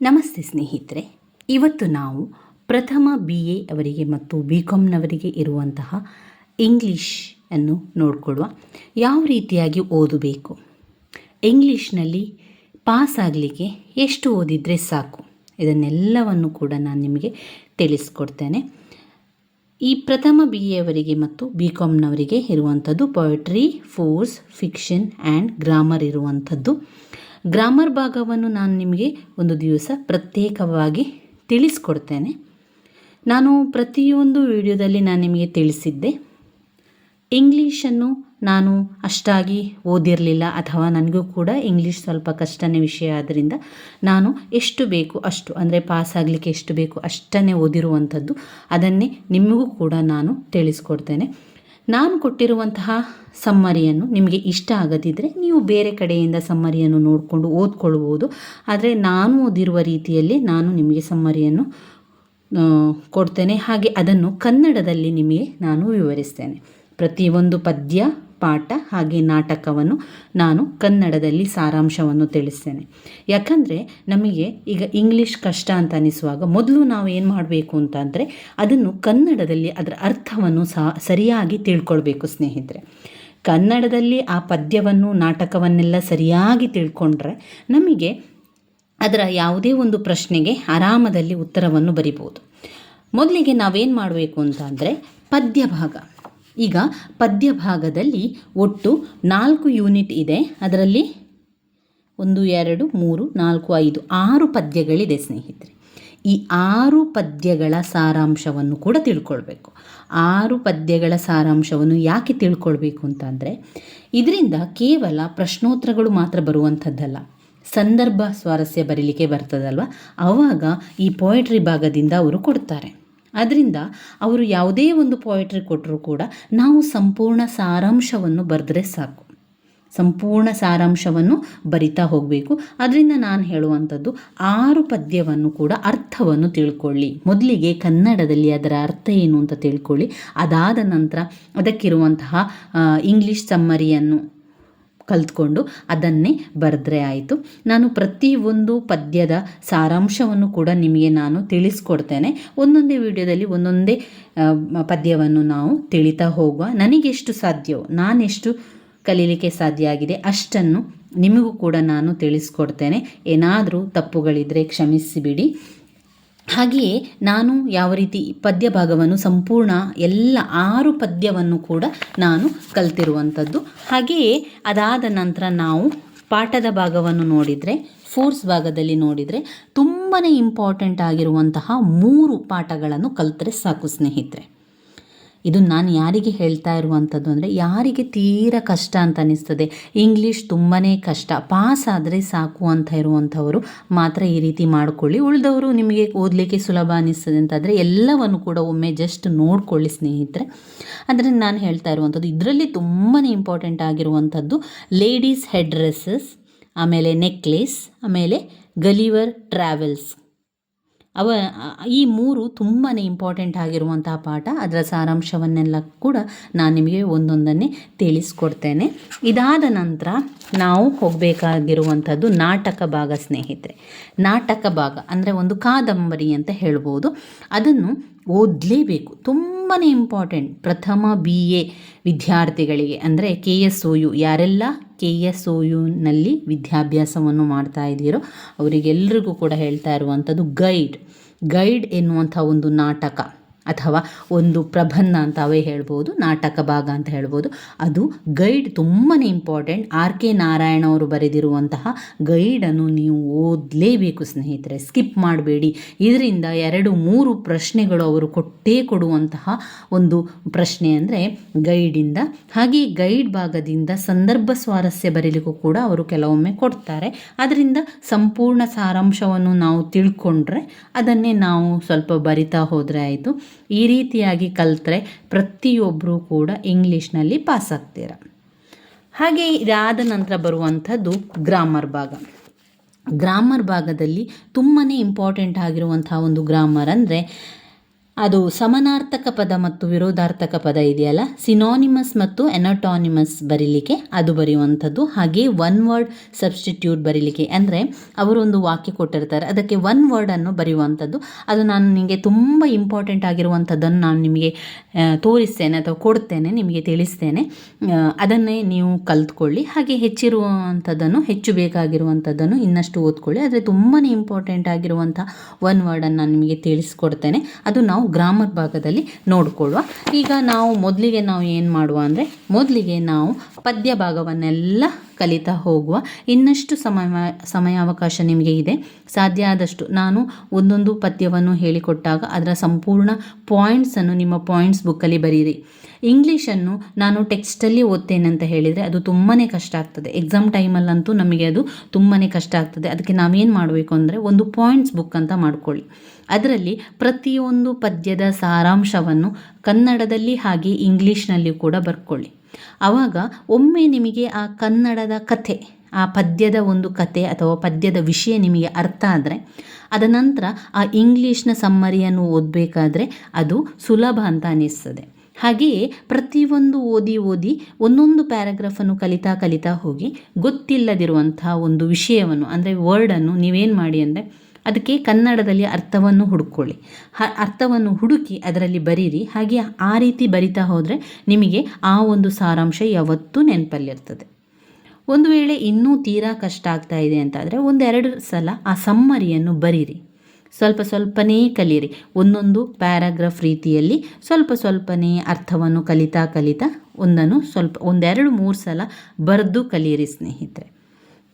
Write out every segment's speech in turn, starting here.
ನಮಸ್ತೆ ಸ್ನೇಹಿತರೆ, ಇವತ್ತು ನಾವು ಪ್ರಥಮ ಬಿ ಎ ಅವರಿಗೆ ಮತ್ತು ಬಿ ಕಾಮ್ನವರಿಗೆ ಇರುವಂತಹ ಇಂಗ್ಲೀಷ್ ಅನ್ನು ನೋಡಿಕೊಳ್ಳುವ ಯಾವ ರೀತಿಯಾಗಿ ಓದಬೇಕು. ಇಂಗ್ಲೀಷ್ನಲ್ಲಿ ಪಾಸ್ ಆಗಲಿಕ್ಕೆ ಎಷ್ಟು ಓದಿದರೆ ಸಾಕು ಇದನ್ನೆಲ್ಲವನ್ನು ಕೂಡ ನಾನು ನಿಮಗೆ ತಿಳಿಸ್ಕೊಡ್ತೇನೆ. ಈ ಪ್ರಥಮ ಬಿ ಎವರಿಗೆ ಮತ್ತು ಬಿ ಕಾಮ್ನವರಿಗೆ ಇರುವಂಥದ್ದು poetry prose fiction and grammar ಇರುವಂಥದ್ದು. ಗ್ರಾಮರ್ ಭಾಗವನ್ನು ನಾನು ನಿಮಗೆ ಒಂದು ದಿವಸ ಪ್ರತ್ಯೇಕವಾಗಿ ತಿಳಿಸ್ಕೊಡ್ತೇನೆ. ನಾನು ಪ್ರತಿಯೊಂದು ವಿಡಿಯೋದಲ್ಲಿ ನಾನು ನಿಮಗೆ ತಿಳಿಸಿದ್ದೆ. ಇಂಗ್ಲೀಷನ್ನು ನಾನು ಅಷ್ಟಾಗಿ ಓದಿರಲಿಲ್ಲ ಅಥವಾ ನನಗೂ ಕೂಡ ಇಂಗ್ಲೀಷ್ ಸ್ವಲ್ಪ ಕಷ್ಟನೇ ವಿಷಯ ಆದ್ದರಿಂದ ನಾನು ಎಷ್ಟು ಬೇಕು ಅಷ್ಟು, ಅಂದರೆ ಪಾಸ್ ಆಗಲಿಕ್ಕೆ ಎಷ್ಟು ಬೇಕು ಅಷ್ಟನ್ನೇ ಓದಿರುವಂಥದ್ದು ಅದನ್ನೇ ನಿಮಗೂ ಕೂಡ ನಾನು ತಿಳಿಸ್ಕೊಡ್ತೇನೆ. ನಾನು ಕೊಟ್ಟಿರುವಂತಹ ಸಮ್ಮರಿಯನ್ನು ನಿಮಗೆ ಇಷ್ಟ ಆಗದಿದ್ದರೆ ನೀವು ಬೇರೆ ಕಡೆಯಿಂದ ಸಮ್ಮರಿಯನ್ನು ನೋಡಿಕೊಂಡು ಓದ್ಕೊಳ್ಬೋದು. ಆದರೆ ನಾನು ಓದಿರುವ ರೀತಿಯಲ್ಲಿ ನಾನು ನಿಮಗೆ ಸಮ್ಮರಿಯನ್ನು ಕೊಡ್ತೇನೆ. ಹಾಗೆ ಅದನ್ನು ಕನ್ನಡದಲ್ಲಿ ನಿಮಗೆ ನಾನು ವಿವರಿಸ್ತೇನೆ. ಪ್ರತಿಯೊಂದು ಪದ್ಯ ಪಾಠ ಹಾಗೆ ನಾಟಕವನ್ನು ನಾನು ಕನ್ನಡದಲ್ಲಿ ಸಾರಾಂಶವನ್ನು ತಿಳಿಸ್ತೇನೆ. ಯಾಕಂದರೆ ನಮಗೆ ಈಗ ಇಂಗ್ಲೀಷ್ ಕಷ್ಟ ಅಂತ ಅನಿಸುವಾಗ ಮೊದಲು ನಾವು ಏನು ಮಾಡಬೇಕು ಅಂತಂದರೆ ಅದನ್ನು ಕನ್ನಡದಲ್ಲಿ ಅದರ ಅರ್ಥವನ್ನು ಸಹ ಸರಿಯಾಗಿ ತಿಳ್ಕೊಳ್ಬೇಕು ಸ್ನೇಹಿತರೆ. ಕನ್ನಡದಲ್ಲಿ ಆ ಪದ್ಯವನ್ನು, ನಾಟಕವನ್ನೆಲ್ಲ ಸರಿಯಾಗಿ ತಿಳ್ಕೊಂಡ್ರೆ ನಮಗೆ ಅದರ ಯಾವುದೇ ಒಂದು ಪ್ರಶ್ನೆಗೆ ಆರಾಮದಲ್ಲಿ ಉತ್ತರವನ್ನು ಬರಿಬೋದು. ಮೊದಲಿಗೆ ನಾವೇನು ಮಾಡಬೇಕು ಅಂತ ಅಂದರೆ ಪದ್ಯ ಭಾಗ ಈಗ ಪದ್ಯ ಭಾಗದಲ್ಲಿ ಒಟ್ಟು ನಾಲ್ಕು ಯೂನಿಟ್ ಇದೆ. ಅದರಲ್ಲಿ ಒಂದು, ಎರಡು, ಮೂರು, ನಾಲ್ಕು, ಐದು, ಆರು ಪದ್ಯಗಳಿದೆ ಸ್ನೇಹಿತರೆ. ಈ ಆರು ಪದ್ಯಗಳ ಸಾರಾಂಶವನ್ನು ಕೂಡ ತಿಳ್ಕೊಳ್ಬೇಕು. ಆರು ಪದ್ಯಗಳ ಸಾರಾಂಶವನ್ನು ಯಾಕೆ ತಿಳ್ಕೊಳ್ಬೇಕು ಅಂತಂದರೆ ಇದರಿಂದ ಕೇವಲ ಪ್ರಶ್ನೋತ್ತರಗಳು ಮಾತ್ರ ಬರುವಂಥದ್ದಲ್ಲ. ಸಂದರ್ಭ ಸ್ವಾರಸ್ಯ ಬರೀಲಿಕ್ಕೆ ಬರ್ತದಲ್ವ? ಆವಾಗ ಈ ಪೋಯಟ್ರಿ ಭಾಗದಿಂದ ಅವರು ಕೊಡ್ತಾರೆ. ಅದರಿಂದ ಅವರು ಯಾವುದೇ ಒಂದು ಪೋಯಟ್ರಿ ಕೊಟ್ಟರೂ ಕೂಡ ನಾವು ಸಂಪೂರ್ಣ ಸಾರಾಂಶವನ್ನು ಬರೆದ್ರೆ ಸಾಕು. ಸಂಪೂರ್ಣ ಸಾರಾಂಶವನ್ನು ಬರಿತಾ ಹೋಗಬೇಕು. ಅದರಿಂದ ನಾನು ಹೇಳುವಂಥದ್ದು ಆರು ಪದ್ಯವನ್ನು ಕೂಡ ಅರ್ಥವನ್ನು ತಿಳ್ಕೊಳ್ಳಿ. ಮೊದಲಿಗೆ ಕನ್ನಡದಲ್ಲಿ ಅದರ ಅರ್ಥ ಏನು ಅಂತ ತಿಳ್ಕೊಳ್ಳಿ. ಅದಾದ ನಂತರ ಅದಕ್ಕಿರುವಂತಹ ಇಂಗ್ಲೀಷ್ ಸಮ್ಮರಿಯನ್ನು ಕಲ್ತ್ಕೊಂಡು ಅದನ್ನೇ ಬರೆದ್ರೆ ಆಯಿತು. ನಾನು ಪ್ರತಿ ಒಂದು ಪದ್ಯದ ಸಾರಾಂಶವನ್ನು ಕೂಡ ನಿಮಗೆ ನಾನು ತಿಳಿಸ್ಕೊಡ್ತೇನೆ. ಒಂದೊಂದೇ ವಿಡಿಯೋದಲ್ಲಿ ಒಂದೊಂದೇ ಪದ್ಯವನ್ನು ನಾವು ತಿಳಿತಾ ಹೋಗುವ. ನನಗೆಷ್ಟು ಸಾಧ್ಯವೋ, ನಾನೆಷ್ಟು ಕಲೀಲಿಕ್ಕೆ ಸಾಧ್ಯ ಆಗಿದೆ ಅಷ್ಟನ್ನು ನಿಮಗೂ ಕೂಡ ನಾನು ತಿಳಿಸ್ಕೊಡ್ತೇನೆ. ಏನಾದರೂ ತಪ್ಪುಗಳಿದ್ದರೆ ಕ್ಷಮಿಸಿಬಿಡಿ. ಹಾಗೆಯೇ ನಾನು ಯಾವ ರೀತಿ ಪದ್ಯ ಭಾಗವನ್ನು ಸಂಪೂರ್ಣ ಎಲ್ಲ ಆರು ಪದ್ಯವನ್ನು ಕೂಡ ನಾನು ಕಲ್ತಿರುವಂಥದ್ದು. ಹಾಗೆಯೇ ಅದಾದ ನಂತರ ನಾವು ಪಾಠದ ಭಾಗವನ್ನು ನೋಡಿದರೆ, ಫೋರ್ಸ್ ಭಾಗದಲ್ಲಿ ನೋಡಿದರೆ ತುಂಬಾ ಇಂಪಾರ್ಟೆಂಟ್ ಆಗಿರುವಂತಹ ಮೂರು ಪಾಠಗಳನ್ನು ಕಲಿತರೆ ಸಾಕು ಸ್ನೇಹಿತರೆ. ಇದು ನಾನು ಯಾರಿಗೆ ಹೇಳ್ತಾ ಇರುವಂಥದ್ದು ಅಂದರೆ ಯಾರಿಗೆ ತೀರ ಕಷ್ಟ ಅಂತ ಅನ್ನಿಸ್ತದೆ ಇಂಗ್ಲೀಷ್ ತುಂಬಾ ಕಷ್ಟ. ಪಾಸ್ ಆದರೆ ಸಾಕು ಅಂತ ಇರುವಂಥವರು ಮಾತ್ರ ಈ ರೀತಿ ಮಾಡಿಕೊಳ್ಳಿ. ಉಳಿದವರು ನಿಮಗೆ ಓದಲಿಕ್ಕೆ ಸುಲಭ ಅನಿಸ್ತದೆ ಅಂತಾದರೆ ಎಲ್ಲವನ್ನು ಕೂಡ ಒಮ್ಮೆ ಜಸ್ಟ್ ನೋಡ್ಕೊಳ್ಳಿ ಸ್ನೇಹಿತರೆ. ಅಂದರೆ ನಾನು ಹೇಳ್ತಾ ಇರುವಂಥದ್ದು, ಇದರಲ್ಲಿ ತುಂಬಾ ಇಂಪಾರ್ಟೆಂಟ್ ಆಗಿರುವಂಥದ್ದು ಲೇಡೀಸ್ ಹೆಡ್ ಡ್ರೆಸ್ಸಸ್ ಆಮೇಲೆ ನೆಕ್ಲೇಸ್ ಆಮೇಲೆ ಗಲಿವರ್ ಟ್ರಾವೆಲ್ಸ್ ಅವ, ಈ ಮೂರು ತುಂಬಾ ಇಂಪಾರ್ಟೆಂಟ್ ಆಗಿರುವಂತಹ ಪಾಠ, ಅದರ ಸಾರಾಂಶವನ್ನೆಲ್ಲ ಕೂಡ ನಾನು ನಿಮಗೆ ಒಂದೊಂದನ್ನೇ ತಿಳಿಸ್ಕೊಡ್ತೇನೆ. ಇದಾದ ನಂತರ ನಾವು ಹೋಗಬೇಕಾಗಿರುವಂಥದ್ದು ನಾಟಕ ಭಾಗ, ಸ್ನೇಹಿತರೆ. ನಾಟಕ ಭಾಗ ಅಂದರೆ ಒಂದು ಕಾದಂಬರಿ ಅಂತ ಹೇಳ್ಬೋದು. ಅದನ್ನು ಓದಲೇಬೇಕು. ತುಂಬಾ ಇಂಪಾರ್ಟೆಂಟ್ ಪ್ರಥಮ ಬಿ ಎ ವಿದ್ಯಾರ್ಥಿಗಳಿಗೆ ಅಂದರೆ ಕೆ ಎಸ್ ಒ ಯು ಯಾರೆಲ್ಲ ಕೆ ಎಸ್ ಒ ಯುನಲ್ಲಿ ವಿದ್ಯಾಭ್ಯಾಸವನ್ನು ಮಾಡ್ತಾ ಇದ್ದೀರೋ, ಅವರಿಗೆಲ್ರಿಗೂ ಕೂಡ ಹೇಳ್ತಾ ಇರುವಂಥದ್ದು ಗೈಡ್. ಗೈಡ್ ಎನ್ನುವಂಥ ಒಂದು ನಾಟಕ. ಅಥವಾ ಒಂದು ಪ್ರಬಂಧ ಅಂತ ಅವೇ ಹೇಳ್ಬೋದು, ನಾಟಕ ಭಾಗ ಅಂತ ಹೇಳ್ಬೋದು. ಅದು ಗೈಡ್ ತುಂಬಾ ಇಂಪಾರ್ಟೆಂಟ್ ಆರ್ ಕೆ ನಾರಾಯಣ ಅವರು ಬರೆದಿರುವಂತಹ ಗೈಡನ್ನು ನೀವು ಓದಲೇಬೇಕು ಸ್ನೇಹಿತರೆ. ಸ್ಕಿಪ್ ಮಾಡಬೇಡಿ. ಇದರಿಂದ ಎರಡು ಮೂರು ಪ್ರಶ್ನೆಗಳು ಅವರು ಕೊಟ್ಟೇ ಕೊಡುವಂತಹ ಒಂದು ಪ್ರಶ್ನೆ ಅಂದರೆ ಗೈಡಿಂದ. ಹಾಗೆ ಗೈಡ್ ಭಾಗದಿಂದ ಸಂದರ್ಭ ಸ್ವಾರಸ್ಯ ಬರೀಲಿಕ್ಕೂ ಕೂಡ ಅವರು ಕೆಲವೊಮ್ಮೆ ಕೊಡ್ತಾರೆ. ಅದರಿಂದ ಸಂಪೂರ್ಣ ಸಾರಾಂಶವನ್ನು ನಾವು ತಿಳ್ಕೊಂಡ್ರೆ ಅದನ್ನೇ ನಾವು ಸ್ವಲ್ಪ ಬರಿತಾ ಹೋದರೆ ಆಯಿತು. ಈ ರೀತಿಯಾಗಿ ಕಲಿತ್ರೆ ಪ್ರತಿಯೊಬ್ಬರೂ ಕೂಡ ಇಂಗ್ಲೀಷ್ನಲ್ಲಿ ಪಾಸ್ ಆಗ್ತೀರ. ಹಾಗೆ ಇದಾದ ನಂತರ ಬರುವಂಥದ್ದು ಗ್ರಾಮರ್ ಭಾಗ. ಗ್ರಾಮರ್ ಭಾಗದಲ್ಲಿ ತುಂಬಾ ಇಂಪಾರ್ಟೆಂಟ್ ಆಗಿರುವಂತಹ ಒಂದು ಗ್ರಾಮರ್ ಅಂದರೆ ಅದು ಸಮನಾರ್ಥಕ ಪದ ಮತ್ತು ವಿರೋಧಾರ್ಥಕ ಪದ ಇದೆಯಲ್ಲ? ಸಿನಾನಿಮಸ್ ಮತ್ತು ಎನಟಾನಿಮಸ್ ಬರೀಲಿಕ್ಕೆ ಅದು ಬರೆಯುವಂಥದ್ದು. ಹಾಗೆ ಒನ್ ವರ್ಡ್ ಸಬ್ಸ್ಟಿಟ್ಯೂಟ್ ಬರೀಲಿಕ್ಕೆ. ಅಂದರೆ ಅವರು ಒಂದು ವಾಕ್ಯ ಕೊಟ್ಟಿರ್ತಾರೆ. ಅದಕ್ಕೆ ಒನ್ ವರ್ಡನ್ನು ಬರೆಯುವಂಥದ್ದು. ಅದು ನಾನು ನಿಮಗೆ ತುಂಬ ಇಂಪಾರ್ಟೆಂಟ್ ಆಗಿರುವಂಥದ್ದನ್ನು ನಾನು ನಿಮಗೆ ತೋರಿಸ್ತೇನೆ ಅಥವಾ ಕೊಡ್ತೇನೆ, ನಿಮಗೆ ತಿಳಿಸ್ತೇನೆ. ಅದನ್ನೇ ನೀವು ಕಲ್ತ್ಕೊಳ್ಳಿ. ಹಾಗೆ ಹೆಚ್ಚಿರುವಂಥದ್ದನ್ನು, ಹೆಚ್ಚು ಬೇಕಾಗಿರುವಂಥದ್ದನ್ನು ಇನ್ನಷ್ಟು ಓದ್ಕೊಳ್ಳಿ. ಆದರೆ ತುಂಬಾ ಇಂಪಾರ್ಟೆಂಟ್ ಆಗಿರುವಂಥ ಒನ್ ವರ್ಡನ್ನು ನಾನು ನಿಮಗೆ ತಿಳಿಸ್ಕೊಡ್ತೇನೆ. ಅದು ನಾವು ಗ್ರಾಮರ್ ಭಾಗದಲ್ಲಿ ನೋಡಿಕೊಳ್ಳುವ. ಈಗ ನಾವು ಮೊದಲಿಗೆ ನಾವು ಏನು ಮಾಡುವ ಅಂದರೆ ಮೊದಲಿಗೆ ನಾವು ಪದ್ಯ ಭಾಗವನ್ನೆಲ್ಲ ಕಲಿತಾ ಹೋಗುವ ಇನ್ನಷ್ಟು ಸಮಯ, ಸಮಯಾವಕಾಶ ನಿಮಗೆ ಇದೆ. ಸಾಧ್ಯ ಆದಷ್ಟು ನಾನು ಒಂದೊಂದು ಪದ್ಯವನ್ನು ಹೇಳಿಕೊಟ್ಟಾಗ ಅದರ ಸಂಪೂರ್ಣ ಪಾಯಿಂಟ್ಸನ್ನು ನಿಮ್ಮ ಪಾಯಿಂಟ್ಸ್ ಬುಕ್ಕಲ್ಲಿ ಬರೀರಿ. ಇಂಗ್ಲೀಷನ್ನು ನಾನು ಟೆಕ್ಸ್ಟಲ್ಲಿ ಓದ್ತೇನೆ ಅಂತ ಹೇಳಿದರೆ ಅದು ತುಂಬಾ ಕಷ್ಟ ಆಗ್ತದೆ. ಎಕ್ಸಾಮ್ ಟೈಮಲ್ಲಂತೂ ನಮಗೆ ಅದು ತುಂಬಾ ಕಷ್ಟ ಆಗ್ತದೆ. ಅದಕ್ಕೆ ನಾವೇನು ಮಾಡಬೇಕು ಅಂದರೆ ಒಂದು ಪಾಯಿಂಟ್ಸ್ ಬುಕ್ ಅಂತ ಮಾಡ್ಕೊಳ್ಳಿ. ಅದರಲ್ಲಿ ಪ್ರತಿಯೊಂದು ಪದ್ಯದ ಸಾರಾಂಶವನ್ನು ಕನ್ನಡದಲ್ಲಿ ಹಾಗೆ ಇಂಗ್ಲೀಷ್ನಲ್ಲಿ ಕೂಡ ಬರ್ಕೊಳ್ಳಿ. ಆವಾಗ ಒಮ್ಮೆ ನಿಮಗೆ ಆ ಕನ್ನಡದ ಕಥೆ, ಆ ಪದ್ಯದ ಒಂದು ಕತೆ ಅಥವಾ ಪದ್ಯದ ವಿಷಯ ನಿಮಗೆ ಅರ್ಥ ಆದರೆ, ಅದ ನಂತರ ಆ ಇಂಗ್ಲೀಷ್ನ ಸಮ್ಮರಿಯನ್ನು ಓದಬೇಕಾದ್ರೆ ಅದು ಸುಲಭ ಅಂತ ಅನ್ನಿಸ್ತದೆ. ಹಾಗೆಯೇ ಪ್ರತಿಯೊಂದು ಓದಿ ಓದಿ ಒಂದೊಂದು ಪ್ಯಾರಾಗ್ರಾಫನ್ನು ಕಲಿತಾ ಕಲಿತಾ ಹೋಗಿ ಗೊತ್ತಿಲ್ಲದಿರುವಂತಹ ಒಂದು ವಿಷಯವನ್ನು, ಅಂದರೆ ವರ್ಡನ್ನು ನೀವೇನು ಮಾಡಿ ಅಂದರೆ ಅದಕ್ಕೆ ಕನ್ನಡದಲ್ಲಿ ಅರ್ಥವನ್ನು ಹುಡುಕೊಳ್ಳಿ. ಹ, ಅರ್ಥವನ್ನು ಹುಡುಕಿ ಅದರಲ್ಲಿ ಬರೀರಿ. ಹಾಗೆ ಆ ರೀತಿ ಬರಿತಾ ಹೋದರೆ ನಿಮಗೆ ಆ ಒಂದು ಸಾರಾಂಶ ಯಾವತ್ತೂ ನೆನಪಲ್ಲಿರ್ತದೆ. ಒಂದು ವೇಳೆ ಇನ್ನೂ ತೀರಾ ಕಷ್ಟ ಆಗ್ತಾ ಇದೆ ಅಂತಾದರೆ ಒಂದೆರಡು ಸಲ ಆ ಸಮ್ಮರಿಯನ್ನು ಬರೀರಿ. ಸ್ವಲ್ಪ ಸ್ವಲ್ಪನೇ ಕಲಿಯಿರಿ ಒಂದೊಂದು ಪ್ಯಾರಾಗ್ರಾಫ್ ರೀತಿಯಲ್ಲಿ ಸ್ವಲ್ಪ ಸ್ವಲ್ಪನೇ ಅರ್ಥವನ್ನು ಕಲಿತಾ ಕಲಿತಾ ಒಂದನ್ನು ಸ್ವಲ್ಪ, ಒಂದೆರಡು ಮೂರು ಸಲ ಬರೆದು ಕಲಿಯಿರಿ ಸ್ನೇಹಿತರೆ.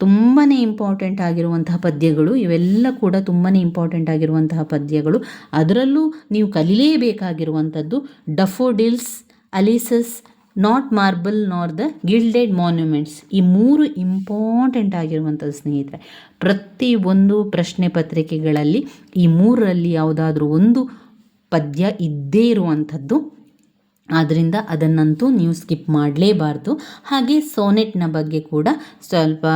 ತುಂಬಾ ಇಂಪಾರ್ಟೆಂಟ್ ಆಗಿರುವಂತಹ ಪದ್ಯಗಳು, ಇವೆಲ್ಲ ಕೂಡ ತುಂಬಾ ಇಂಪಾರ್ಟೆಂಟ್ ಆಗಿರುವಂತಹ ಪದ್ಯಗಳು. ಅದರಲ್ಲೂ ನೀವು ಕಲಿಲೇಬೇಕಾಗಿರುವಂಥದ್ದು daffodils Ulysses not marble nor the gilded monuments ಈ ಮೂರು ಇಂಪಾರ್ಟೆಂಟ್ ಆಗಿರುವಂಥದ್ದು ಸ್ನೇಹಿತರೆ, ಪ್ರತಿ ಒಂದು ಪ್ರಶ್ನೆ ಪತ್ರಿಕೆಗಳಲ್ಲಿ ಈ ಮೂರರಲ್ಲಿ ಯಾವುದಾದ್ರೂ ಒಂದು ಪದ್ಯ ಇದ್ದೇ ಇರುವಂಥದ್ದು ಆದ್ದರಿಂದ ಅದನ್ನಂತೂ ನೀವು ಸ್ಕಿಪ್ ಮಾಡಲೇಬಾರ್ದು. ಹಾಗೆ ಸೋನೆಟ್ನ ಬಗ್ಗೆ ಕೂಡ ಸ್ವಲ್ಪ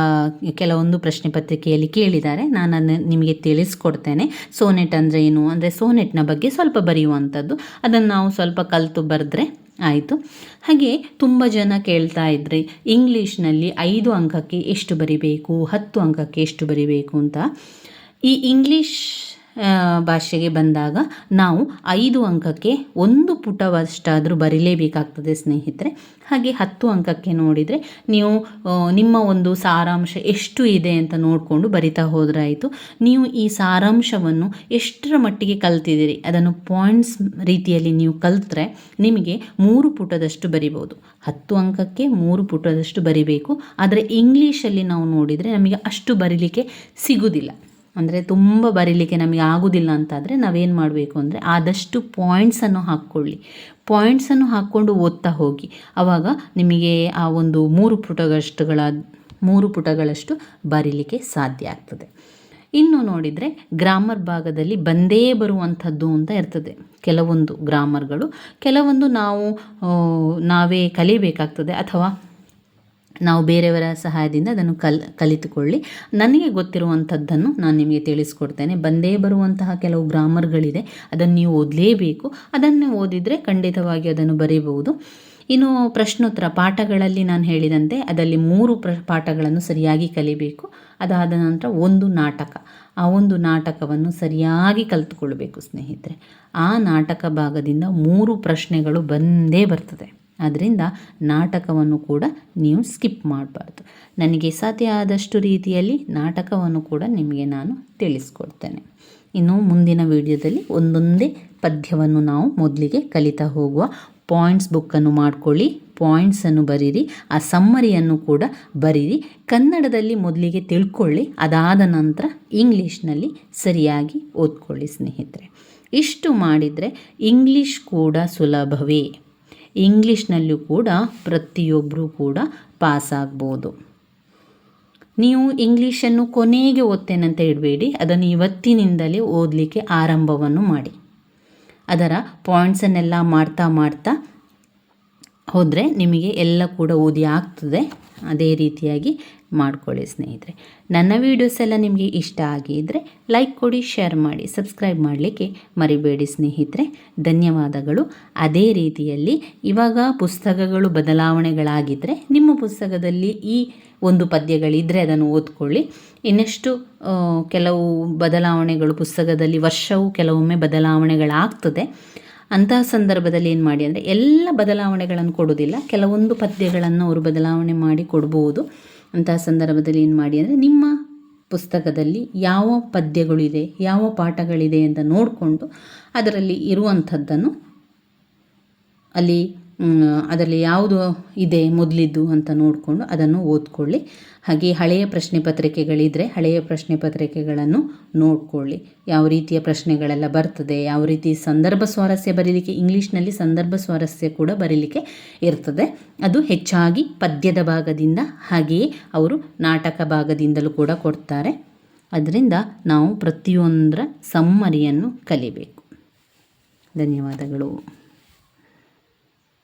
ಕೆಲವೊಂದು ಪ್ರಶ್ನೆ ಪತ್ರಿಕೆಯಲ್ಲಿ ಕೇಳಿದ್ದಾರೆ. ನಾನು ಅದನ್ನು ನಿಮಗೆ ತಿಳಿಸ್ಕೊಡ್ತೇನೆ. ಸೋನೆಟ್ ಅಂದರೆ ಏನು? ಅಂದರೆ ಸೋನೆಟ್ನ ಬಗ್ಗೆ ಸ್ವಲ್ಪ ಬರೆಯುವಂಥದ್ದು. ಅದನ್ನು ನಾವು ಸ್ವಲ್ಪ ಕಲಿತು ಬರೆದ್ರೆ ಆಯಿತು. ಹಾಗೆ ತುಂಬ ಜನ ಕೇಳ್ತಾ ಇದ್ರಿ, ಇಂಗ್ಲೀಷ್ನಲ್ಲಿ ಐದು ಅಂಕಕ್ಕೆ ಎಷ್ಟು ಬರಿಬೇಕು, ಹತ್ತು ಅಂಕಕ್ಕೆ ಎಷ್ಟು ಬರಿಬೇಕು ಅಂತ. ಈ ಇಂಗ್ಲೀಷ್ ಭಾಷೆಗೆ ಬಂದಾಗ ನಾವು ಐದು ಅಂಕಕ್ಕೆ ಒಂದು ಪುಟವಷ್ಟಾದರೂ ಬರೀಲೇಬೇಕಾಗ್ತದೆ ಸ್ನೇಹಿತರೆ. ಹಾಗೆ ಹತ್ತು ಅಂಕಕ್ಕೆ ನೋಡಿದರೆ ನೀವು ನಿಮ್ಮ ಒಂದು ಸಾರಾಂಶ ಎಷ್ಟು ಇದೆ ಅಂತ ನೋಡಿಕೊಂಡು ಬರಿತಾ ಹೋದ್ರಾಯಿತು. ನೀವು ಈ ಸಾರಾಂಶವನ್ನು ಎಷ್ಟರ ಮಟ್ಟಿಗೆ ಕಲ್ತಿದ್ದೀರಿ, ಅದನ್ನು ಪಾಯಿಂಟ್ಸ್ ರೀತಿಯಲ್ಲಿ ನೀವು ಕಲ್ತ್ರೆ ನಿಮಗೆ ಮೂರು ಪುಟದಷ್ಟು ಬರಿಬೋದು. ಹತ್ತು ಅಂಕಕ್ಕೆ ಮೂರು ಪುಟದಷ್ಟು ಬರಿಬೇಕು. ಆದರೆ ಇಂಗ್ಲೀಷಲ್ಲಿ ನಾವು ನೋಡಿದರೆ ನಮಗೆ ಅಷ್ಟು ಬರೀಲಿಕ್ಕೆ ಸಿಗುವುದಿಲ್ಲ ಅಂದರೆ ತುಂಬ ಬರೀಲಿಕ್ಕೆ ನಮಗೆ ಆಗೋದಿಲ್ಲ ಅಂತಾದರೆ ನಾವೇನು ಮಾಡಬೇಕು ಅಂದರೆ ಆದಷ್ಟು ಪಾಯಿಂಟ್ಸನ್ನು ಹಾಕ್ಕೊಳ್ಳಿ. ಪಾಯಿಂಟ್ಸನ್ನು ಹಾಕ್ಕೊಂಡು ಓದ್ತಾ ಹೋಗಿ. ಆವಾಗ ನಿಮಗೆ ಆ ಒಂದು ಮೂರು ಪುಟಗಳಷ್ಟುಗಳ, ಮೂರು ಪುಟಗಳಷ್ಟು ಬರೀಲಿಕ್ಕೆ ಸಾಧ್ಯ ಆಗ್ತದೆ. ಇನ್ನು ನೋಡಿದರೆ ಗ್ರಾಮರ್ ಭಾಗದಲ್ಲಿ ಬಂದೇ ಬರುವಂಥದ್ದು ಅಂತ ಇರ್ತದೆ. ಕೆಲವೊಂದು ಗ್ರಾಮರ್ಗಳು ಕೆಲವೊಂದು ನಾವು ನಾವೇ ಕಲಿಬೇಕಾಗ್ತದೆ ಅಥವಾ ನಾವು ಬೇರೆಯವರ ಸಹಾಯದಿಂದ ಅದನ್ನು ಕಲ್, ಕಲಿತುಕೊಳ್ಳಿ. ನನಗೆ ಗೊತ್ತಿರುವಂಥದ್ದನ್ನು ನಾನು ನಿಮಗೆ ತಿಳಿಸ್ಕೊಡ್ತೇನೆ. ಬಂದೇ ಬರುವಂತಹ ಕೆಲವು ಗ್ರಾಮರ್ಗಳಿದೆ. ಅದನ್ನು ನೀವು ಓದಲೇಬೇಕು. ಅದನ್ನು ಓದಿದರೆ ಖಂಡಿತವಾಗಿ ಅದನ್ನು ಬರೀಬಹುದು. ಇನ್ನು ಪ್ರಶ್ನೋತ್ತರ ಪಾಠಗಳಲ್ಲಿ ನಾನು ಹೇಳಿದಂತೆ ಅದರಲ್ಲಿ ಮೂರು ಪ್ರ, ಪಾಠಗಳನ್ನು ಸರಿಯಾಗಿ ಕಲಿಬೇಕು. ಅದಾದ ನಂತರ ಒಂದು ನಾಟಕ. ಆ ಒಂದು ನಾಟಕವನ್ನು ಸರಿಯಾಗಿ ಕಲಿತುಕೊಳ್ಬೇಕು ಸ್ನೇಹಿತರೆ. ಆ ನಾಟಕ ಭಾಗದಿಂದ ಮೂರು ಪ್ರಶ್ನೆಗಳು ಬಂದೇ ಬರ್ತದೆ. ಆದ್ದರಿಂದ ನಾಟಕವನ್ನು ಕೂಡ ನೀವು ಸ್ಕಿಪ್ ಮಾಡಬಾರ್ದು. ನನಗೆ ಸಾಧ್ಯ ಆದಷ್ಟು ರೀತಿಯಲ್ಲಿ ನಾಟಕವನ್ನು ಕೂಡ ನಿಮಗೆ ನಾನು ತಿಳಿಸ್ಕೊಡ್ತೇನೆ. ಇನ್ನು ಮುಂದಿನ ವಿಡಿಯೋದಲ್ಲಿ ಒಂದೊಂದೇ ಪದ್ಯವನ್ನು ನಾವು ಮೊದಲಿಗೆ ಕಲಿತಾ ಹೋಗುವ ಪಾಯಿಂಟ್ಸ್ ಬುಕ್ಕನ್ನು ಮಾಡ್ಕೊಳ್ಳಿ. ಪಾಯಿಂಟ್ಸನ್ನು ಬರೀರಿ, ಆ ಸಮ್ಮರಿಯನ್ನು ಕೂಡ ಬರೀರಿ. ಕನ್ನಡದಲ್ಲಿ ಮೊದಲಿಗೆ ತಿಳ್ಕೊಳ್ಳಿ, ಅದಾದ ನಂತರ ಇಂಗ್ಲೀಷ್ನಲ್ಲಿ ಸರಿಯಾಗಿ ಓದ್ಕೊಳ್ಳಿ ಸ್ನೇಹಿತರೆ. ಇಷ್ಟು ಮಾಡಿದರೆ ಇಂಗ್ಲೀಷ್ ಕೂಡ ಸುಲಭವೇ? ಇಂಗ್ಲೀಷ್ನಲ್ಲೂ ಕೂಡ ಪ್ರತಿಯೊಬ್ಬರೂ ಕೂಡ ಪಾಸ್ ಆಗ್ಬೋದು. ನೀವು ಇಂಗ್ಲೀಷನ್ನು ಕೊನೆಗೆ ಓದ್ತೇನಂತ ಇಡಬೇಡಿ ಅದನ್ನು ಇವತ್ತಿನಿಂದಲೇ ಓದಲಿಕ್ಕೆ ಆರಂಭವನ್ನು ಮಾಡಿ. ಅದರ ಪಾಯಿಂಟ್ಸನ್ನೆಲ್ಲ ಮಾಡ್ತಾ ಮಾಡ್ತಾ ಹೋದರೆ ನಿಮಗೆ ಎಲ್ಲ ಕೂಡ ಓದಿ ಆಗ್ತದೆ. ಅದೇ ರೀತಿಯಾಗಿ ಮಾಡ್ಕೊಳ್ಳಿ ಸ್ನೇಹಿತರೆ. ನನ್ನ ವೀಡಿಯೋಸ್ ಎಲ್ಲ ನಿಮಗೆ ಇಷ್ಟ ಆಗಿದ್ದರೆ ಲೈಕ್ ಕೊಡಿ ಶೇರ್ ಮಾಡಿ ಸಬ್ಸ್ಕ್ರೈಬ್ ಮಾಡಲಿಕ್ಕೆ ಮರಿಬೇಡಿ ಸ್ನೇಹಿತರೆ. ಧನ್ಯವಾದಗಳು. ಅದೇ ರೀತಿಯಲ್ಲಿ ಇವಾಗ ಪುಸ್ತಕಗಳು ಬದಲಾವಣೆಗಳಾಗಿದ್ದರೆ ನಿಮ್ಮ ಪುಸ್ತಕದಲ್ಲಿ ಈ ಒಂದು ಪದ್ಯಗಳಿದ್ದರೆ ಅದನ್ನು ಓದ್ಕೊಳ್ಳಿ. ಇನ್ನಷ್ಟು ಕೆಲವು ಬದಲಾವಣೆಗಳು ಪುಸ್ತಕದಲ್ಲಿ ವರ್ಷವೂ ಕೆಲವೊಮ್ಮೆ ಬದಲಾವಣೆಗಳಾಗ್ತದೆ. ಅಂತಹ ಸಂದರ್ಭದಲ್ಲಿ ಏನು ಮಾಡಿ ಅಂದರೆ ಎಲ್ಲ ಬದಲಾವಣೆಗಳನ್ನು ಕೊಡೋದಿಲ್ಲ ಕೆಲವೊಂದು ಪದ್ಯಗಳನ್ನು ಅವರು ಬದಲಾವಣೆ ಮಾಡಿ ಕೊಡ್ಬೋದು. ಅಂತಹ ಸಂದರ್ಭದಲ್ಲಿ ಏನು ಮಾಡಿ ಅಂದರೆ ನಿಮ್ಮ ಪುಸ್ತಕದಲ್ಲಿ ಯಾವ ಪದ್ಯಗಳಿದೆ, ಯಾವ ಪಾಠಗಳಿದೆ ಅಂತ ನೋಡಿಕೊಂಡು ಅದರಲ್ಲಿ ಇರುವಂಥದ್ದನ್ನು ಅಲ್ಲಿ ಅದರಲ್ಲಿ ಯಾವುದು ಇದೆ ಮೊದಲಿದ್ದು ಅಂತ ನೋಡಿಕೊಂಡು ಅದನ್ನು ಓದ್ಕೊಳ್ಳಿ. ಹಾಗೆ ಹಳೆಯ ಪ್ರಶ್ನೆ ಪತ್ರಿಕೆಗಳಿದ್ದರೆ ಹಳೆಯ ಪ್ರಶ್ನೆ ಪತ್ರಿಕೆಗಳನ್ನು ನೋಡಿಕೊಳ್ಳಿ. ಯಾವ ರೀತಿಯ ಪ್ರಶ್ನೆಗಳೆಲ್ಲ ಬರ್ತದೆ, ಯಾವ ರೀತಿ ಸಂದರ್ಭ ಸ್ವಾರಸ್ಯ ಬರೀಲಿಕ್ಕೆ, ಇಂಗ್ಲೀಷ್ನಲ್ಲಿ ಸಂದರ್ಭ ಸ್ವಾರಸ್ಯ ಕೂಡ ಬರೀಲಿಕ್ಕೆ ಇರ್ತದೆ. ಅದು ಹೆಚ್ಚಾಗಿ ಪದ್ಯದ ಭಾಗದಿಂದ, ಹಾಗೆಯೇ ಅವರು ನಾಟಕ ಭಾಗದಿಂದಲೂ ಕೂಡ ಕೊಡ್ತಾರೆ. ಅದರಿಂದ ನಾವು ಪ್ರತಿಯೊಂದರ ಸಮ್ಮರಿಯನ್ನು ಕಲಿಬೇಕು. ಧನ್ಯವಾದಗಳು.